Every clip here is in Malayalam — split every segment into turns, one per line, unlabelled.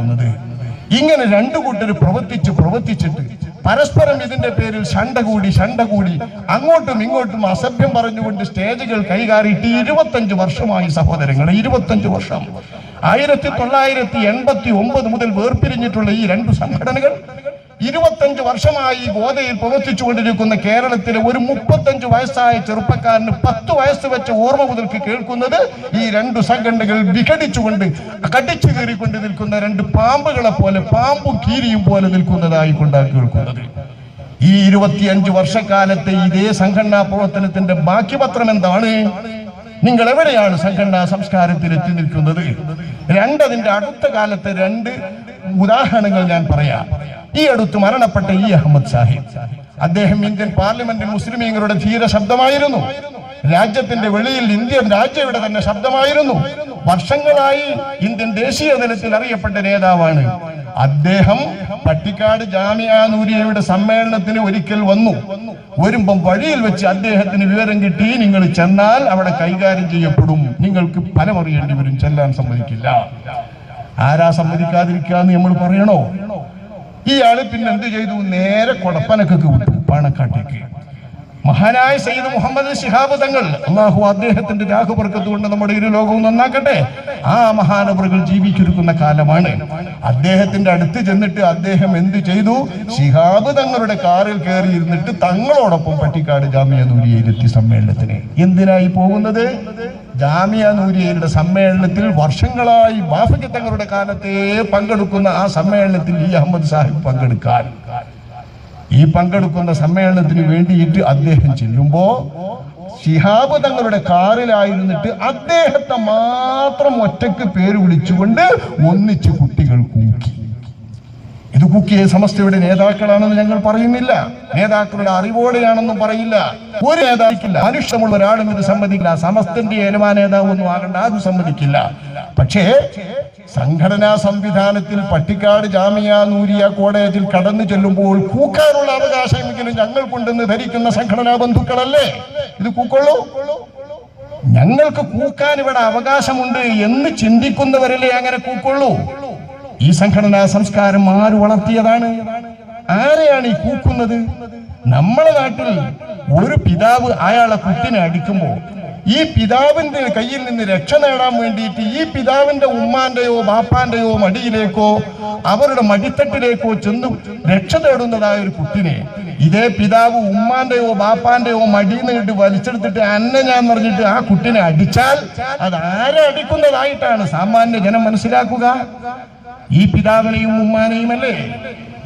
നടക്കുന്നത്. ഇങ്ങനെ രണ്ടു കൂട്ടർ പ്രവർത്തിച്ച് പ്രവർത്തിച്ചിട്ട് പരസ്പരം ഇതിന്റെ പേരിൽ ഷണ്ട കൂടി ഷണ്ട കൂടി അങ്ങോട്ടും ഇങ്ങോട്ടും അസഭ്യം പറഞ്ഞുകൊണ്ട് സ്റ്റേജുകൾ കൈകാറിയിട്ട് ഇരുപത്തഞ്ച് വർഷമായി സഹോദരങ്ങൾ ഇരുപത്തഞ്ച് വർഷം. ആയിരത്തി തൊള്ളായിരത്തി എൺപത്തി ഒമ്പത് മുതൽ വേർപിരിഞ്ഞിട്ടുള്ള ഈ രണ്ട് സംഘടനകൾ ഇരുപത്തഞ്ച് വർഷമായി ഗോതയിൽ പ്രവർത്തിച്ചുകൊണ്ടിരിക്കുന്ന കേരളത്തിലെ ഒരു മുപ്പത്തഞ്ച് വയസ്സായ ചെറുപ്പക്കാരന് പത്ത് വയസ്സ് വെച്ച ഓർമ്മ മുതൽക്ക് കേൾക്കുന്നത് ഈ രണ്ടു സംഘടനകൾ വിഘടിച്ചുകൊണ്ട് കടിച്ചു കീറിക്കൊണ്ട് നിൽക്കുന്ന രണ്ട് പാമ്പുകളെ പോലെ പാമ്പും കീരിയും പോലെ നിൽക്കുന്നതായി കൊണ്ടാണ് കേൾക്കുന്നത്. ഈ ഇരുപത്തിയഞ്ച് വർഷക്കാലത്തെ ഇതേ സംഘടനാ പ്രവർത്തനത്തിന്റെ ബാക്കി പത്രം എന്താണ്? നിങ്ങൾ എവിടെയാണ് സംഘടനാ സംസ്കാരത്തിൽ എത്തി നിൽക്കുന്നത്? രണ്ടതിന്റെ അടുത്ത കാലത്തെ രണ്ട് ഉദാഹരണങ്ങൾ ഞാൻ പറയാം. ഈ അടുത്ത് മരണപ്പെട്ട ഇ അഹമ്മദ് സാഹിബ്. അദ്ദേഹം ഇന്ത്യൻ പാർലമെന്റിൽ മുസ്ലിമീങ്ങളുടെ ധീര ശബ്ദമായിരുന്നു. രാജ്യത്തിന്റെ വെളിയിൽ ഇന്ത്യൻ രാജ്യയുടെ തന്നെ ശബ്ദമായിരുന്നു. വർഷങ്ങളായി ഇന്ത്യൻ ദേശീയ തലത്തിൽ അറിയപ്പെട്ട നേതാവാണ്. അദ്ദേഹം പട്ടിക്കാട് ജാമിയ നൂരിയയുടെ സമ്മേളനത്തിന് ഒരിക്കൽ വന്നു. വരുമ്പം വഴിയിൽ വെച്ച് അദ്ദേഹത്തിന് വിവരം കിട്ടി നിങ്ങൾ ചെന്നാൽ അവിടെ കൈകാര്യം ചെയ്യപ്പെടും. നിങ്ങൾക്ക് ഫലമറിയേണ്ടി വരും. ചെല്ലാൻ സമ്മതിക്കില്ല. ആരാ സമ്മതിക്കാതിരിക്കാന്ന് നമ്മൾ പറയണോ? ഇയാൾ പിന്നെ എന്ത് ചെയ്തു? നേരെ കൊടപ്പനക്കൊക്കെ വിട്ടു പാണക്കാട്ടേക്ക്. മഹാനായ സയ്യിദ് മുഹമ്മദ് ശിഹാബ് തങ്ങൾ അള്ളാഹു അദ്ദേഹത്തിന്റെ രാഹുപർക്കത്ത് കൊണ്ട് നമ്മുടെ ഇരു ലോകവും നന്നാക്കട്ടെ. ആ മഹാനവറുകൾ ജീവിച്ചിരിക്കുന്ന കാലമാണ്. അദ്ദേഹത്തിന്റെ അടുത്ത് ചെന്നിട്ട് അദ്ദേഹം എന്ത് ചെയ്തു? ശിഹാബ് തങ്ങളുടെ കാറിൽ കയറി ഇരുന്നിട്ട് തങ്ങളോടൊപ്പം പട്ടിക്കാട് ജാമ്യ നൂരിയയിലെത്തി സമ്മേളനത്തിന്. എന്തിനായി പോകുന്നത്? ജാമിയ നൂരിയയുടെ സമ്മേളനത്തിൽ വർഷങ്ങളായി ബാഫജി തങ്ങളുടെ കാലത്തെ പങ്കെടുക്കുന്ന ആ സമ്മേളനത്തിൽ ഈ അഹമ്മദ് സാഹിബ് പങ്കെടുക്കാൻ. ഈ പങ്കെടുക്കുന്ന സമ്മേളനത്തിന് വേണ്ടിയിട്ട് അദ്ദേഹം ചെല്ലുമ്പോ ശിഹാബ് തങ്ങളുടെ കാറിലായിരുന്നിട്ട് അദ്ദേഹത്തെ മാത്രം ഒറ്റയ്ക്ക് പേര് വിളിച്ചുകൊണ്ട് ഒന്നിച്ച് കുട്ടികൾ കൂക്കി. ഇത് കുക്കിയ സമസ്തയുടെ നേതാക്കളാണെന്ന് ഞങ്ങൾ പറയുന്നില്ല. നേതാക്കളുടെ അറിവോടെയാണെന്നും പറയില്ല. ഒരു നേതാക്കില്ല മനുഷ്യമുള്ള ഒരാളും ഇത് സമ്മതിക്കില്ല. സമസ്തന്റെ ഏലമാ നേതാവ് ഒന്നും ആകണ്ട. അത് സമ്മതിക്കില്ല. പക്ഷേ സംഘടനാ സംവിധാനത്തിൽ പട്ടിക്കാട് ജാമിയ നൂരിയ കോടയത്തിൽ കടന്നു ചെല്ലുമ്പോൾ കൂക്കാനുള്ള അവകാശമെങ്കിലും ഞങ്ങൾക്കുണ്ടെന്ന് ധരിക്കുന്ന സംഘടനാ ബന്ധുക്കളല്ലേ? ഇത് കൂക്കൊള്ളൂ? ഞങ്ങൾക്ക് കൂക്കാൻ ഇവിടെ അവകാശമുണ്ട് എന്ന് ചിന്തിക്കുന്നവരല്ലേ അങ്ങനെ കൂക്കൊള്ളൂ? ഈ സംഘടനാ സംസ്കാരം ആര് വളർത്തിയതാണ്? ആരെയാണ് ഈ കൂക്കുന്നത്? നമ്മളെ നാട്ടിൽ ഒരു പിതാവ് അയാളെ കുട്ടിനെ അടിക്കുമ്പോൾ ഈ പിതാവിന്റെ കയ്യിൽ നിന്ന് രക്ഷ നേടാൻ വേണ്ടിയിട്ട് ഈ പിതാവിന്റെ ഉമ്മാന്റെയോ ബാപ്പാന്റെയോ മടിയിലേക്കോ അവരുടെ മടിത്തട്ടിലേക്കോ ചെന്ന് രക്ഷ തേടുന്നതായ ഒരു കുട്ടിനെ ഇതേ പിതാവ് ഉമ്മാന്റെയോ ബാപ്പാന്റെയോ മടിയിൽ നിന്ന് വലിച്ചെടുത്തിട്ട് അന്നെ ഞാൻ പറഞ്ഞിട്ട് ആ കുട്ടിനെ അടിച്ചാൽ അത് ആരെ അടിക്കുന്നതായിട്ടാണ് സാമാന്യ ജനം മനസ്സിലാക്കുക? ഈ പിതാവിനെയും ഉമ്മാനെയും അല്ലേ?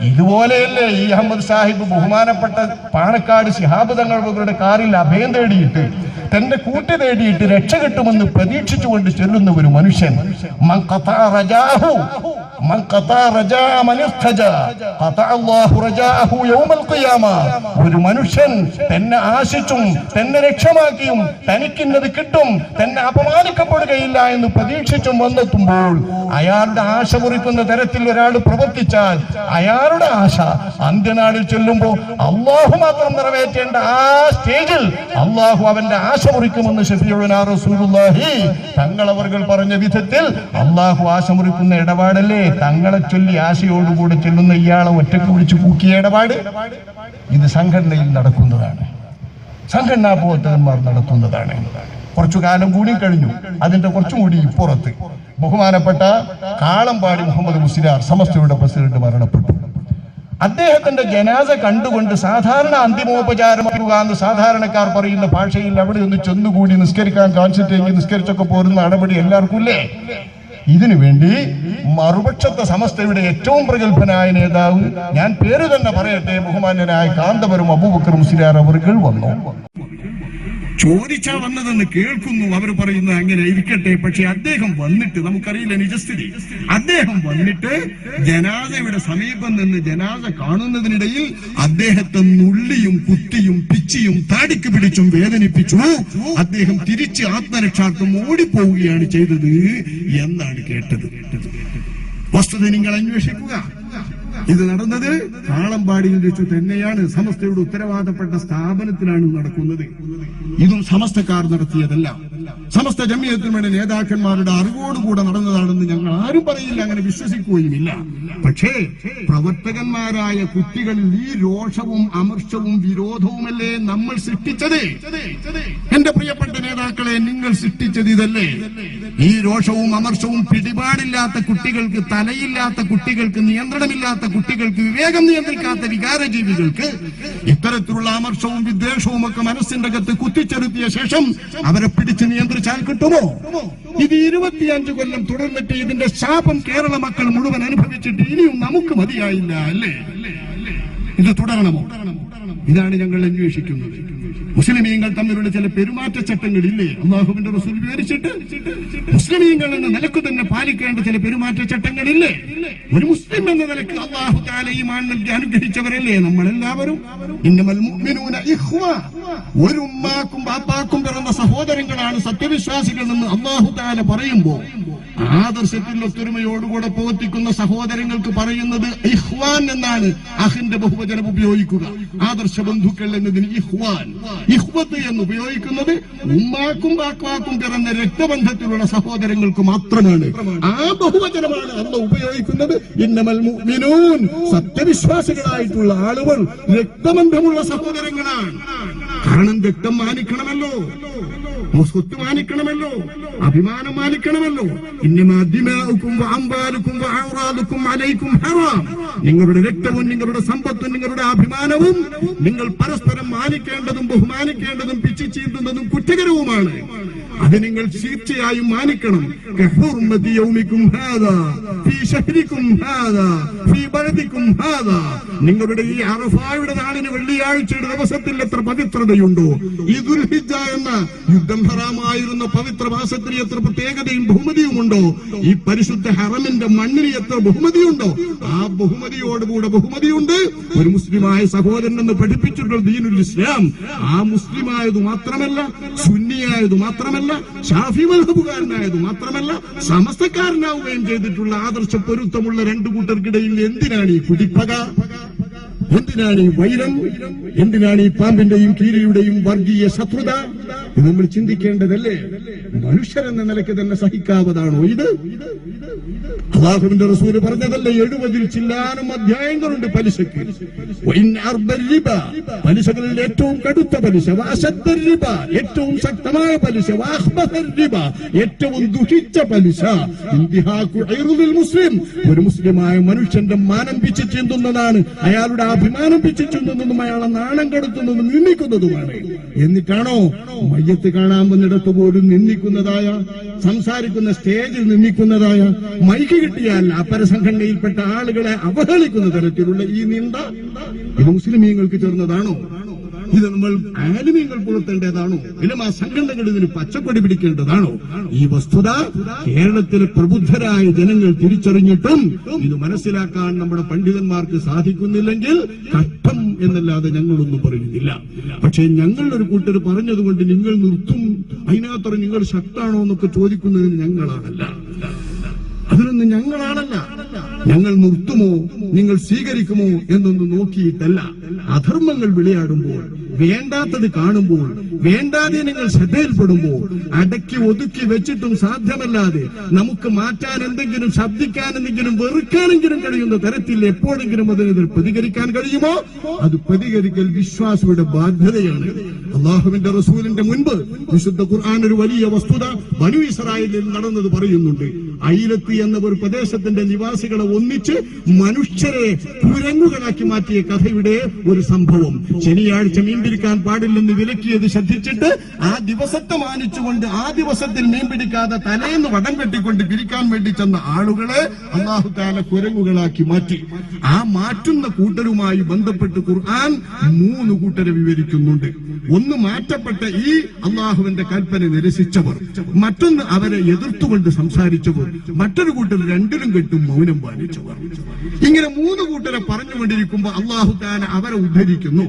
ഇതുപോലെയല്ലേ ഈ അഹമ്മദ് സാഹിബ് ബഹുമാനപ്പെട്ട പാണക്കാട് ശിഹാബ് തങ്ങളുടെ കാറിൽ അഭയം തേടിയിട്ട് തന്റെ കൂട്ടി തേടിയിട്ട് രക്ഷ കിട്ടുമെന്ന് പ്രതീക്ഷിച്ചുകൊണ്ട് ചെല്ലുന്ന ഒരു മനുഷ്യൻ. മൻ ഖതാ رجاء മൻ ارتجى قطع الله رجاءه യൗമൽ ഖിയാമ. ഒരു മനുഷ്യൻ തന്നെ ആശിച്ചും തന്നെ രക്ഷമാക്കിയും തനിക്കിന്നത് കിട്ടും തന്നെ അപമാനിക്കപ്പെടുകയില്ല എന്ന് പ്രതീക്ഷിച്ചും വന്നെത്തുമ്പോൾ അയാളുടെ ആശ കുറിക്കുന്ന തരത്തിൽ ഒരാൾ പ്രവർത്തിച്ചാൽ അയാളുടെ ആശ അന്ത്യനാളിൽ ചെല്ലുമ്പോൾ അള്ളാഹു മാത്രം നിറവേറ്റേണ്ട ആ സ്റ്റേജിൽ അള്ളാഹു അവന്റെ ആശ മുറിക്കുമെന്ന് ഷഫീഉനാ റസൂലുള്ളാഹി അവർ പറഞ്ഞ വിധത്തിൽ അള്ളാഹു ആശ മുറിക്കുന്ന ഇടപാടല്ലേ തങ്ങളെ ചൊല്ലി ആശയോടുകൂടെ ചെല്ലുന്ന ഇയാളെ ഒറ്റയ്ക്ക് വിളിച്ചു കൂക്കിയ ഇടപാട് ഇത് സംഘടനയിൽ നടക്കുന്നതാണ്. സംഘടനാ പ്രവർത്തകന്മാർ നടത്തുന്നതാണ് കുറച്ചു കാലം കൂടി കഴിഞ്ഞു. അതിന്റെ കുറച്ചും കൂടി ഇപ്പുറത്ത് ബഹുമാനപ്പെട്ട കാളമ്പാടി മുഹമ്മദ് മുസ്ലിയാർ സമസ്തയുടെ പ്രസിഡന്റ് മരണപ്പെട്ടു. അദ്ദേഹത്തിന്റെ ജനാസ കണ്ടുകൊണ്ട് സാധാരണ അന്തിമോപചാരം എന്ന് സാധാരണക്കാർ പറയുന്ന ഭാഷയിൽ അവിടെ ഒന്ന് ചെന്നുകൂടി നിസ്കരിക്കാൻ കാണിച്ചിട്ടെങ്കിൽ നിസ്കരിച്ചൊക്കെ പോരുന്ന നടപടി എല്ലാവർക്കും ഇല്ലേ? ഇതിനു വേണ്ടി മറുപക്ഷത്തെ സമസ്തയുടെ ഏറ്റവും പ്രഗത്ഭനായ നേതാവ് ഞാൻ പേര് തന്നെ പറയട്ടെ ബഹുമാന്യനായ കാന്തപുരം അബൂബക്കർ മുസ്ലിയാർ അവർ വന്നു. ചോദിച്ചാ വന്നതെന്ന് കേൾക്കുന്നു. അവർ പറയുന്നത് അങ്ങനെ ഇരിക്കട്ടെ പക്ഷെ അദ്ദേഹം വന്നിട്ട് നമുക്കറിയില്ല നിജസ്ഥിതി. അദ്ദേഹം വന്നിട്ട് ജനാസയുടെ സമീപം നിന്ന് ജനാസ കാണുന്നതിനിടയിൽ അദ്ദേഹത്തെ നുള്ളിയും കുത്തിയും പിച്ചിയും താടിക്ക് പിടിച്ചും വേദനിപ്പിച്ചു. അദ്ദേഹം തിരിച്ച് ആത്മരക്ഷാർത്ഥം ഓടിപ്പോവുകയാണ് ചെയ്തത് എന്നാണ് കേട്ടത്. വസ്തുത നിങ്ങൾ അന്വേഷിക്കുക. ഇത് നടന്നത് കാളമ്പാടിയിൽ വെച്ച് തന്നെയാണ് സമസ്തയുടെ ഉത്തരവാദപ്പെട്ട സ്ഥാപനത്തിലാണ് നടക്കുന്നത്. ഇതും സമസ്തക്കാർ നടത്തിയതല്ല. സമസ്ത ജമിയത്തിനുവേണ്ടി നേതാക്കന്മാരുടെ അറിവോടുകൂടെ നടന്നതാണെന്ന് ഞങ്ങൾ ആരും പറയില്ല അങ്ങനെ വിശ്വസിക്കുകയുമില്ല. പക്ഷേ പ്രവർത്തകന്മാരായ കുട്ടികളിൽ ഈ രോഷവും അമർഷവും വിരോധവുമല്ലേ നമ്മൾ സൃഷ്ടിച്ചത്? എന്റെ പ്രിയപ്പെട്ട നേതാക്കളെ നിങ്ങൾ സൃഷ്ടിച്ചത് ഇതല്ലേ? ഈ രോഷവും അമർഷവും പിടിപാടില്ലാത്ത കുട്ടികൾക്ക് തലയില്ലാത്ത കുട്ടികൾക്ക് നിയന്ത്രണമില്ലാത്ത കുട്ടികൾക്ക് വിവേകം നിയന്ത്രിക്കാത്ത വികാരജീവികൾക്ക് ഇത്തരത്തിലുള്ള അമർഷവും വിദ്വേഷവും ഒക്കെ മനസ്സിന്റെ അകത്ത് കുത്തിച്ചെടുത്തിയ ശേഷം അവരെ പിടിച്ച് നിയന്ത്രിച്ചാൽ കിട്ടുമോ? ഇത് ഇരുപത്തിയഞ്ച് കൊല്ലം തുടർന്നിട്ട് ഇതിന്റെ ശാപം കേരള മക്കൾ മുഴുവൻ അനുഭവിച്ചിട്ട് ഇനിയും നമുക്ക് മതിയായില്ല അല്ലേ? ഇത് തുടരണമോ? ഇതാണ് ഞങ്ങൾ അന്വേഷിക്കുന്നത്. മുസ്ലിമീങ്ങൾ തമ്മിലുള്ള ചില പെരുമാറ്റച്ചട്ടങ്ങളില്ലേ? അള്ളാഹുവിന്റെ റസൂൽ വിവരിച്ചിട്ട് മുസ്ലിമീങ്ങൾ എന്ന നിലയ്ക്ക് തന്നെ പാലിക്കേണ്ട ചില പെരുമാറ്റച്ചട്ടങ്ങളില്ലേ? ഒരു മുസ്ലിം എന്ന നിലയ്ക്ക് അള്ളാഹു താലയുമാണ് മാൻ നൽകി അനുഗ്രഹിച്ചവരല്ലേ നമ്മളെല്ലാവരും. ഒരു ഉമ്മാക്കും ബാപ്പാക്കും പിറന്ന സഹോദരങ്ങളാണ് സത്യവിശ്വാസികൾ എന്ന് അള്ളാഹു താല പറയുമ്പോ ആദർശത്തിൽ ഒത്തൊരുമയോടുകൂടെ പ്രവർത്തിക്കുന്ന സഹോദരങ്ങൾക്ക് പറയുന്നത് ഇഹ്വാൻ എന്നാണ്. അഹിന്റെ ബഹുവചനം ഉപയോഗിക്കുക. ആദർശ ബന്ധുക്കൾ എന്നതിന് ഇഹ്വാൻ ഇഹ്വത്ത് എന്ന് ഉപയോഗിക്കുന്നത് ഉമ്മാക്കും ബാക്വാക്കും പിറന്ന രക്തബന്ധത്തിലുള്ള സഹോദരങ്ങൾക്ക് മാത്രമാണ്. ആ ബഹുവചനമാണ് അന്ന് ഉപയോഗിക്കുന്നത്. ഇന്നമൽ മുഅ്മിനൂൻ. സത്യവിശ്വാസികളായിട്ടുള്ള ആളുകൾ രക്തബന്ധമുള്ള സഹോദരങ്ങളാണ്. കാരണം രക്തം മാനിക്കണമല്ലോ. സ്വത്ത് മാനിക്കണമല്ലോ അഭിമാനം മാനിക്കണമല്ലോ. നിങ്ങളുടെ രക്തവും നിങ്ങളുടെ സമ്പത്തും നിങ്ങളുടെ അഭിമാനവും നിങ്ങൾ പരസ്പരം മാനിക്കേണ്ടതും ബഹുമാനിക്കേണ്ടതും പിച്ചു ചീന്തുന്നതും കുറ്റകരവുമാണ്. അത് നിങ്ങൾ തീർച്ചയായും മാനിക്കണം. നിങ്ങളുടെ ഈ അറഫായുടെ നാളിന് വെള്ളിയാഴ്ചയുടെ ദിവസത്തിൽ എത്ര പവിത്രതയുണ്ടോ? ഈ എന്ന യുദ്ധം ഹറാമായിരുന്ന പവിത്ര മാസത്തിന് എത്ര പ്രത്യേകതയും ബഹുമതിയുമുണ്ടോ? ഈ പരിശുദ്ധ ഹറമിന്റെ മണ്ണിന് എത്ര ബഹുമതിയുണ്ടോ? ആ ബഹുമതിയോടുകൂടെ ബഹുമതിയുണ്ട്. ഒരു മുസ്ലിമായ സഹോദരൻ എന്ന് പഠിപ്പിച്ചിട്ടുള്ള ദീനുൽ ഇസ്ലാം. ആ മുസ്ലിമായത് മാത്രമല്ല സുന്നിയായത് മാത്രമല്ല ഷാഫി മഹബുകാരനായതു മാത്രമല്ല സമസ്തക്കാരനാവുകയും ചെയ്തിട്ടുള്ള ആദർശ പൊരുത്തമുള്ള രണ്ടു കൂട്ടർക്കിടയിൽ എന്തിനാണ് ഈ കുടിപ്പക? എന്തിനാണ് ഈ വൈരം? എന്തിനാണ് ഈ പാമ്പിന്റെയും കീരിയുടെയും വർഗീയ ശത്രുത? ഇത് നമ്മൾ ചിന്തിക്കേണ്ടതല്ലേ? മനുഷ്യരെന്ന നിലയ്ക്ക് തന്നെ സഹിക്കാവതാണോ ഇത്? അള്ളാഹുവിന്റെ റസൂൽ പറഞ്ഞതല്ലേ എഴുപതിൽ ചില്ലാനും അധ്യായങ്ങളുണ്ട് പലിശക്ക്. പലിശകളിൽ ഏറ്റവും കടുത്ത പലിശ വാശദ്ദ റിബ, ഏറ്റവും ശക്തമായ പലിശ വാഹ്ബഹർ ഏറ്റവും ദുഷിച്ച പലിശ. മുസ്ലിം. ഒരു മുസ്ലിമായ മനുഷ്യന്റെ മാനം പിച്ചു ചിന്തുന്നതാണ് അയാളുടെ അഭിമാനം പിച്ചു ചിന്തുന്നതും അയാളെ നാണം കെടുത്തുന്നതും നിന്ദിക്കുന്നതുമാണ്. എന്നിട്ടാണോ മയ്യത്ത് കാണാൻ വന്നിടത്ത് പോലും നിന്ദിക്കുന്നതായ സംസാരിക്കുന്ന സ്റ്റേജിൽ നിന്ദിക്കുന്നതായ മൈക്ക് കിട്ടിയാൽ അപരസംഘടനയിൽപ്പെട്ട ആളുകളെ അവഹേളിക്കുന്ന തരത്തിലുള്ള ഈ നിന്ദ ഇത് മുസ്ലിമീങ്ങൾക്ക് ചേർന്നതാണോ? ഇത് നമ്മൾ ആലിമീങ്ങൾ പുലർത്തേണ്ടതാണോ? ഇനി ആ സംഘടനകൾ ഇതിന് പച്ചക്കൊടി പിടിക്കേണ്ടതാണോ? ഈ വസ്തുത കേരളത്തിലെ പ്രബുദ്ധരായ ജനങ്ങൾ തിരിച്ചറിഞ്ഞിട്ടും ഇത് മനസ്സിലാക്കാൻ നമ്മുടെ പണ്ഡിതന്മാർക്ക് സാധിക്കുന്നില്ലെങ്കിൽ കഷ്ടം എന്നല്ലാതെ ഞങ്ങളൊന്നും പറയുന്നില്ല. പക്ഷേ ഞങ്ങളുടെ ഒരു കൂട്ടർ പറഞ്ഞതുകൊണ്ട് നിങ്ങൾ നിർത്തും. അതിനകത്തറ നിങ്ങൾ ശക്താണോ എന്നൊക്കെ ചോദിക്കുന്നതിന് ഞങ്ങളാണല്ല. ഞങ്ങളാണല്ല. ഞങ്ങൾ നിർത്തുമോ? നിങ്ങൾ സ്വീകരിക്കുമോ? എന്നൊന്നും നോക്കിയിട്ടല്ല. അധർമ്മങ്ങൾ വിളയാടുമ്പോൾ വേണ്ടാത്തത് കാണുമ്പോൾ വേണ്ടാതെ വേണ്ടാതീനങ്ങൾ ശ്രദ്ധയിൽപ്പെടുമ്പോൾ അടക്കി ഒതുക്കി വെച്ചിട്ടും സാധ്യമല്ലാതെ നമുക്ക് മാറ്റാൻ എന്തെങ്കിലും ശബ്ദിക്കാൻ എന്തെങ്കിലും വെറുക്കാനെങ്കിലും കഴിയുന്ന തരത്തിൽ എപ്പോഴെങ്കിലും അതിനെതിരെ പ്രതികരിക്കാൻ കഴിയുമോ? അത് പ്രതികരിക്കൽ വിശ്വാസിയുടെ ബാധ്യതയാണ്. അള്ളാഹുവിന്റെ റസൂലിന്റെ മുൻപ് വിശുദ്ധ ഖുർആൻ ഒരു വലിയ വസ്തുത ബനു ഇസ്രായേലിൽ നടന്നത് പറയുന്നുണ്ട്. ഐലത്തി എന്ന ഒരു പ്രദേശത്തിന്റെ നിവാസികളെ ഒന്നിച്ച് മനുഷ്യരെ കുരങ്ങുകളാക്കി മാറ്റിയ കഥയുടെ ഒരു സംഭവം. ശനിയാഴ്ച മീൻ പിടിക്കാൻ പാടില്ലെന്ന് വിലക്കിയത് ശ്രദ്ധിച്ചിട്ട് ആ ദിവസത്തെ മാനിച്ചുകൊണ്ട് ആ ദിവസത്തിൽ മീൻ പിടിക്കാതെ തലേന്ന് വടം കെട്ടിക്കൊണ്ട് പിരിക്കാൻ വേണ്ടി ചെന്ന ആളുകളെ അള്ളാഹു താല കുരങ്ങുകളാക്കി മാറ്റി. ആ മാറ്റുന്ന കൂട്ടരുമായി ബന്ധപ്പെട്ട് ഖുർആൻ മൂന്ന് കൂട്ടരെ വിവരിക്കുന്നുണ്ട്. ഒന്ന് മാറ്റപ്പെട്ട ഈ അള്ളാഹുവിന്റെ കൽപ്പന നിരസിച്ചവർ മറ്റൊന്ന് അവരെ എതിർത്തുകൊണ്ട് സംസാരിച്ചവർ മറ്റൊരു കൂട്ടർ രണ്ടിലും കെട്ടും മൗനം പാലിച്ചവർ. ഇങ്ങനെ മൂന്ന് കൂട്ടരെ പറഞ്ഞുകൊണ്ടിരിക്കുമ്പോ അള്ളാഹു താല അവരെ ഉദ്ധരിക്കുന്നു.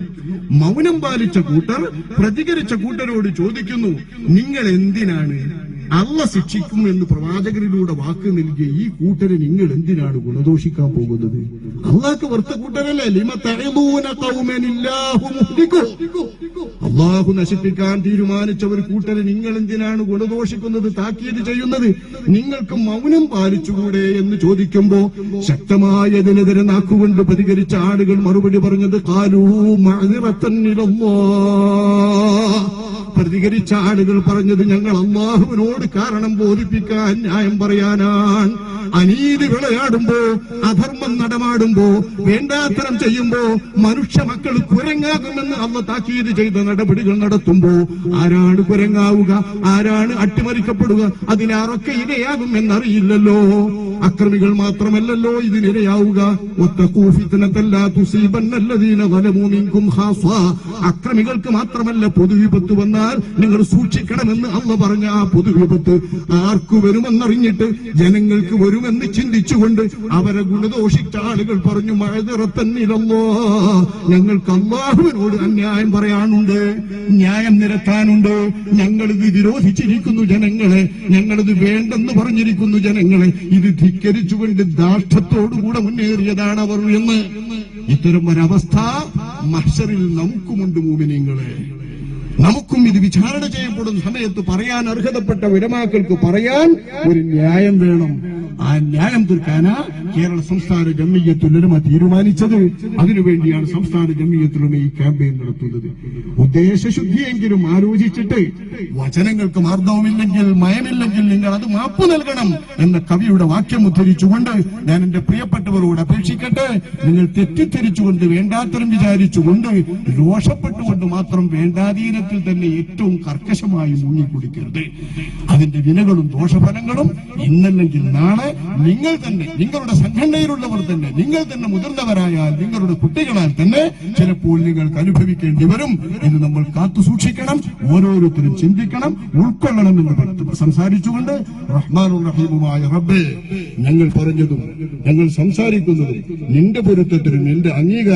മൗനം പാലിച്ച കൂട്ടർ പ്രതികരിച്ച കൂട്ടരോട് ചോദിക്കുന്നു നിങ്ങൾ എന്തിനാണ് അല്ല ശിക്ഷിക്കും എന്ന് പ്രവാചകരിലൂടെ വാക്ക് നൽകിയ ഈ കൂട്ടരെ നിങ്ങൾ എന്തിനാണ് ഗുണദോഷിക്കാൻ പോകുന്നത്? അള്ളാഹ്ക്ക് വെറുത്ത കൂട്ടരല്ലേ. അള്ളാഹു നശിപ്പിക്കാൻ തീരുമാനിച്ച ഒരു കൂട്ടരെ നിങ്ങൾ എന്തിനാണ് ഗുണദോഷിക്കുന്നത് താക്കീത് ചെയ്യുന്നത്? നിങ്ങൾക്ക് മൗനം പാലിച്ചുകൂടെ എന്ന് ചോദിക്കുമ്പോ ശക്തമായ ഇതിനെതിരെ നാക്കുകൊണ്ട് പ്രതികരിച്ച ആളുകൾ മറുപടി പറഞ്ഞത് കാലൂ പ്രതികരിച്ച ആളുകൾ പറഞ്ഞത് ഞങ്ങൾ അള്ളാഹുവിനോട് കാരണം ബോധിപ്പിക്കാൻ ന്യായം പറയാനാണ്. അനീതി വിളയാടുമ്പോ അധർമ്മം നടമാടുമ്പോ വേണ്ടാത്തരം ചെയ്യുമ്പോ മനുഷ്യ മക്കൾ കുരങ്ങാകുമെന്ന് അവ താക്കീത് ചെയ്ത നടപടികൾ നടത്തുമ്പോ ആരാണ് കുരങ്ങാവുക? ആരാണ് അട്ടിമറിക്കപ്പെടുക? അതിനാരൊക്കെ ഇരയാകും എന്നറിയില്ലല്ലോ. അക്രമികൾ മാത്രമല്ലല്ലോ ഇതിനിരയാവുക. അക്രമികൾക്ക് മാത്രമല്ല പൊതുവിപത്ത് വന്നാൽ നിങ്ങൾ സൂക്ഷിക്കണമെന്ന് അള്ള പറഞ്ഞ ആ പൊതുവിപത്ത് ആർക്കു വരുമെന്നറിഞ്ഞിട്ട് ജനങ്ങൾക്ക് വരുമെന്ന് ചിന്തിച്ചുകൊണ്ട് അവരെ ഗുണദോഷിച്ച ആളുകൾ പറഞ്ഞു മഴ നിറത്തന്നില്ലല്ലോ ഞങ്ങൾക്ക് അള്ളാഹുവിനോട് അന്യായം പറയാനുണ്ട് ന്യായം നിരത്താനുണ്ട്. ഞങ്ങളിത് വിരോധിച്ചിരിക്കുന്നു ജനങ്ങളെ ഞങ്ങളിത് വേണ്ടെന്ന് പറഞ്ഞിരിക്കുന്നു ജനങ്ങളെ. ഇത് ധിക്കരിച്ചുകൊണ്ട് ദാഷ്ടത്തോടുകൂടെ മുന്നേറിയതാണ് അവർ എന്ന്. ഇത്തരം ഒരവസ്ഥ മഹ്ഷറിൽ നമുക്കുമുണ്ട് മൂമിനിങ്ങളെ. നമുക്കും ഇത് വിചാരണ ചെയ്യപ്പെടുന്ന സമയത്ത് പറയാൻ അർഹതപ്പെട്ട വിരമാക്കൾക്ക് പറയാൻ ഒരു ന്യായം വേണം. ആ ന്യായം തീർക്കാനാ കേരള സംസ്ഥാന ജമ്മിയത്തുലമ തീരുമാനിച്ചത്. അതിനുവേണ്ടിയാണ് സംസ്ഥാന ജമ്മിയത്തുലമ ഈ ക്യാമ്പയിൻ നടത്തുന്നത്. ഉദ്ദേശശുദ്ധിയെങ്കിലും ആലോചിച്ചിട്ട് വചനങ്ങൾക്ക് മാർദ്ദവുമില്ലെങ്കിൽ മയമില്ലെങ്കിൽ നിങ്ങൾ അത് മാപ്പ് നൽകണം എന്ന കവിയുടെ വാക്യം ഉദ്ധരിച്ചുകൊണ്ട് ഞാൻ എന്റെ പ്രിയപ്പെട്ടവരോട് അപേക്ഷിക്കട്ടെ. നിങ്ങൾ തെറ്റിദ്ധരിച്ചുകൊണ്ട് വേണ്ടാത്തരം വിചാരിച്ചുകൊണ്ട് രോഷപ്പെട്ടുകൊണ്ട് മാത്രം വേണ്ടാധീനത്തിൽ തന്നെ ഏറ്റവും കർക്കശമായി മുങ്ങിക്കുടിക്കരുത്. അതിന്റെ വിനകളും ദോഷഫലങ്ങളും ഇന്നല്ലെങ്കിൽ നാളെ നിങ്ങൾ തന്നെ നിങ്ങളുടെ സംഘടനയിലുള്ളവർ തന്നെ നിങ്ങൾ തന്നെ മുതിർന്നവരായാൽ നിങ്ങളുടെ കുട്ടികളാൽ തന്നെ ചിലപ്പോൾ നിങ്ങൾക്ക് അനുഭവിക്കേണ്ടി വരും. ഇത് നമ്മൾ കാത്തു സൂക്ഷിക്കണം ഓരോരുത്തരും ചിന്തിക്കണം ഉൾക്കൊള്ളണം എന്ന് സംസാരിച്ചുകൊണ്ട് റഹ്മാനും റഹീമുമായ റബ്ബേ ഞങ്ങൾ പറഞ്ഞതും ഞങ്ങൾ സംസാരിക്കുന്നതും നിന്റെ പൊരുത്തത്തിനും നിന്റെ അംഗീകാരം